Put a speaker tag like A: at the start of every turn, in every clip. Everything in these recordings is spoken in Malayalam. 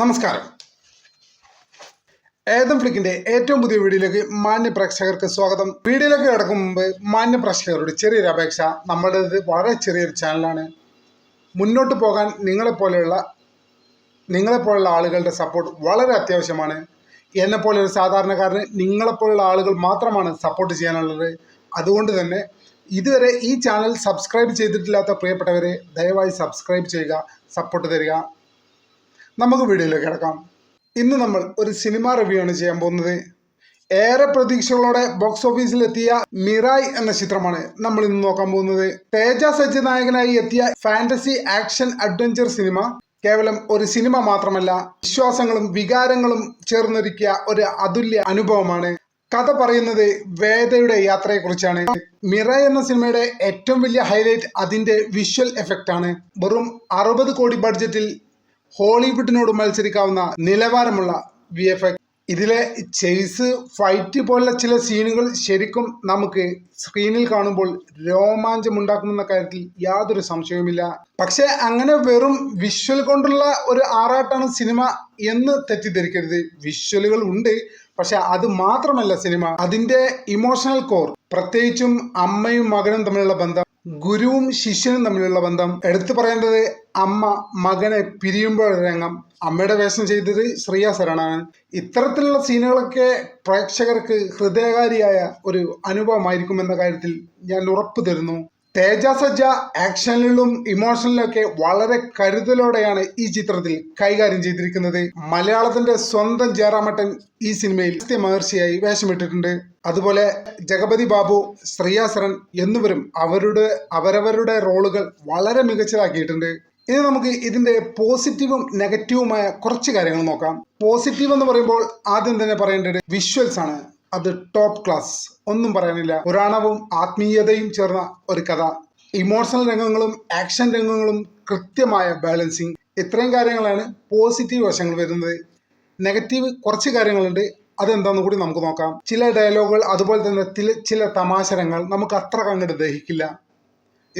A: നമസ്കാരം. ഏതം ഫ്ലിക്കിന്റെ ഏറ്റവും പുതിയ വീഡിയോയിലേക്ക് മാന്യ പ്രേക്ഷകർക്ക് സ്വാഗതം. വീഡിയോയിലേക്ക് കിടക്കും മുമ്പ് മാന്യ പ്രേക്ഷകരോട് ചെറിയൊരു അപേക്ഷ. നമ്മുടേത് വളരെ ചെറിയൊരു ചാനലാണ്. മുന്നോട്ട് പോകാൻ നിങ്ങളെപ്പോലെയുള്ള നിങ്ങളെപ്പോലുള്ള ആളുകളുടെ സപ്പോർട്ട് വളരെ അത്യാവശ്യമാണ്. എന്നെപ്പോലൊരു സാധാരണക്കാരന് നിങ്ങളെപ്പോലുള്ള ആളുകൾ മാത്രമാണ് സപ്പോർട്ട് ചെയ്യാനുള്ളത്. അതുകൊണ്ട് തന്നെ ഇതുവരെ ഈ ചാനൽ സബ്സ്ക്രൈബ് ചെയ്തിട്ടില്ലാത്ത പ്രിയപ്പെട്ടവരെ ദയവായി സബ്സ്ക്രൈബ് ചെയ്യുക സപ്പോർട്ട് തരിക. നമുക്ക് വീഡിയോയിലേക്ക് കിടക്കാം. ഇന്ന് നമ്മൾ ഒരു സിനിമ റിവ്യൂ ആണ് ചെയ്യാൻ പോകുന്നത്. ഏറെ പ്രതീക്ഷകളോടെ ബോക്സ് ഓഫീസിലെത്തിയ മിറായ് എന്ന ചിത്രമാണ് നമ്മൾ ഇന്ന് നോക്കാൻ പോകുന്നത്. തേജ സജ്ജ നായകനായി എത്തിയ ഫാന്റസി ആക്ഷൻ അഡ്വഞ്ചർ സിനിമ കേവലം ഒരു സിനിമ മാത്രമല്ല വിശ്വാസങ്ങളും വികാരങ്ങളും ചേർന്നൊരുക്കിയ ഒരു അതുല്യ അനുഭവമാണ്. കഥ പറയുന്നത് വേദയുടെ യാത്രയെക്കുറിച്ചാണ്. മിറ എന്ന സിനിമയുടെ ഏറ്റവും വലിയ ഹൈലൈറ്റ് അതിന്റെ വിഷ്വൽ എഫക്റ്റ് ആണ്. വെറും അറുപത് കോടി ബഡ്ജറ്റിൽ ഹോളിവുഡിനോട് മത്സരിക്കാവുന്ന നിലവാരമുള്ള വി എഫ് എക്സ് ഇതിലെ ചെയ്സ് ഫൈറ്റ് പോലുള്ള ചില സീനുകൾ ശരിക്കും നമുക്ക് സ്ക്രീനിൽ കാണുമ്പോൾ രോമാഞ്ചം രോമാഞ്ചമുണ്ടാക്കുമെന്ന കാര്യത്തിൽ യാതൊരു സംശയവുമില്ല. പക്ഷെ അങ്ങനെ വെറും വിഷ്വൽ കൊണ്ടുള്ള ഒരു ആറാട്ടാണ് സിനിമ എന്ന് തെറ്റിദ്ധരിക്കരുത്. വിഷ്വലുകൾ ഉണ്ട് പക്ഷെ അത് മാത്രമല്ല സിനിമ. അതിന്റെ ഇമോഷണൽ കോർ പ്രത്യേകിച്ചും അമ്മയും മകനും തമ്മിലുള്ള ബന്ധം. ഗുരുവും ശിഷ്യനും തമ്മിലുള്ള ബന്ധം. എടുത്തു പറയേണ്ടത് അമ്മ മകനെ പിരിയുമ്പോൾ രംഗം. അമ്മയുടെ വേഷം ചെയ്തത് ശ്രീയ സരണാണ്. ഇത്തരത്തിലുള്ള സീനുകളൊക്കെ പ്രേക്ഷകർക്ക് ഹൃദയകാരിയായ ഒരു അനുഭവമായിരിക്കും എന്ന കാര്യത്തിൽ ഞാൻ ഉറപ്പു തരുന്നു. തേജ സജ്ജ ആക്ഷനിലും ഇമോഷനിലൊക്കെ വളരെ കരുതലോടെയാണ് ഈ ചിത്രത്തിൽ കൈകാര്യം ചെയ്തിരിക്കുന്നത്. മലയാളത്തിന്റെ സ്വന്തം ജയറാമട്ടൻ ഈ സിനിമയിൽ മഹർഷിയായി വേഷമിട്ടിട്ടുണ്ട്. അതുപോലെ ജഗപതി ബാബു ശ്രീയാസരൻ എന്നിവരും അവരുടെ അവരവരുടെ റോളുകൾ വളരെ മികച്ചതാക്കിയിട്ടുണ്ട്. ഇനി നമുക്ക് ഇതിന്റെ പോസിറ്റീവും നെഗറ്റീവുമായ കുറച്ച് കാര്യങ്ങൾ നോക്കാം. പോസിറ്റീവ് എന്ന് പറയുമ്പോൾ ആദ്യം തന്നെ പറയേണ്ടത് വിഷ്വൽസ് ആണ്. അത് ടോപ്പ് ക്ലാസ് ഒന്നും പറയാനില്ല. പുരാണവും ആത്മീയതയും ചേർന്ന ഒരു കഥ. ഇമോഷണൽ രംഗങ്ങളും ആക്ഷൻ രംഗങ്ങളും കൃത്യമായ ബാലൻസിങ് ഇത്രയും കാര്യങ്ങളാണ് പോസിറ്റീവ് വശങ്ങൾ വരുന്നത്. നെഗറ്റീവ് കുറച്ച് കാര്യങ്ങളുണ്ട്. അതെന്താന്ന് കൂടി നമുക്ക് നോക്കാം. ചില ഡയലോഗുകൾ അതുപോലെ തന്നെ ചില തമാശരങ്ങൾ നമുക്ക് അത്ര കണ്ടിട്ട് ദഹിക്കില്ല.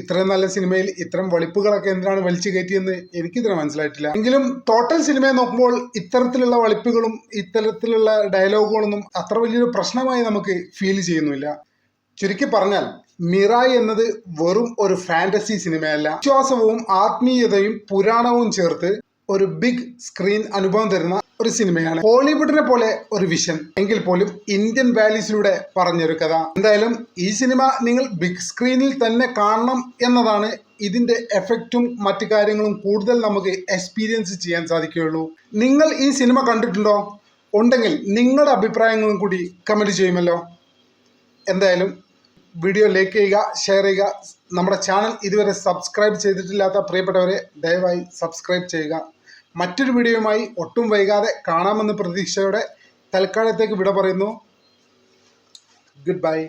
A: ഇത്രയും നല്ല സിനിമയിൽ ഇത്തരം വളിപ്പുകളൊക്കെ എന്തിനാണ് വലിച്ചു കയറ്റിയെന്ന് എനിക്കിതിനെ മനസ്സിലായിട്ടില്ല. എങ്കിലും ടോട്ടൽ സിനിമയെ നോക്കുമ്പോൾ ഇത്തരത്തിലുള്ള വളിപ്പുകളും ഇത്തരത്തിലുള്ള ഡയലോഗുകളൊന്നും അത്ര വലിയൊരു പ്രശ്നമായി നമുക്ക് ഫീൽ ചെയ്യുന്നില്ല. ചുരുക്കി പറഞ്ഞാൽ മിറായി എന്നത് വെറും ഒരു ഫാന്റസി സിനിമയല്ല. വിശ്വാസവും ആത്മീയതയും പുരാണവും ചേർത്ത് ഒരു ബിഗ് സ്ക്രീൻ അനുഭവം തരുന്ന ഒരു സിനിമയാണ്. ഹോളിവുഡിനെ പോലെ ഒരു വിഷൻ എങ്കിൽ പോലും ഇന്ത്യൻ വാല്യൂസിലൂടെ പറഞ്ഞൊരു കഥ. എന്തായാലും ഈ സിനിമ നിങ്ങൾ ബിഗ് സ്ക്രീനിൽ തന്നെ കാണണം എന്നതാണ് ഇതിന്റെ എഫക്റ്റും മറ്റു കാര്യങ്ങളും കൂടുതൽ നമുക്ക് എക്സ്പീരിയൻസ് ചെയ്യാൻ സാധിക്കുകയുള്ളൂ. നിങ്ങൾ ഈ സിനിമ കണ്ടിട്ടുണ്ടോ? ഉണ്ടെങ്കിൽ നിങ്ങളുടെ അഭിപ്രായങ്ങളും കൂടി കമന്റ് ചെയ്യുമല്ലോ. എന്തായാലും വീഡിയോ ലൈക്ക് ചെയ്യുക ഷെയർ ചെയ്യുക. നമ്മുടെ ചാനൽ ഇതുവരെ സബ്സ്ക്രൈബ് ചെയ്തിട്ടില്ലാത്ത പ്രിയപ്പെട്ടവരെ ദയവായി സബ്സ്ക്രൈബ് ചെയ്യുക. മറ്റൊരു വീഡിയോയുമായി ഒട്ടും വൈകാതെ കാണാമെന്ന പ്രതീക്ഷയോടെ തൽക്കാലത്തേക്ക് വിട പറയുന്നു. Good bye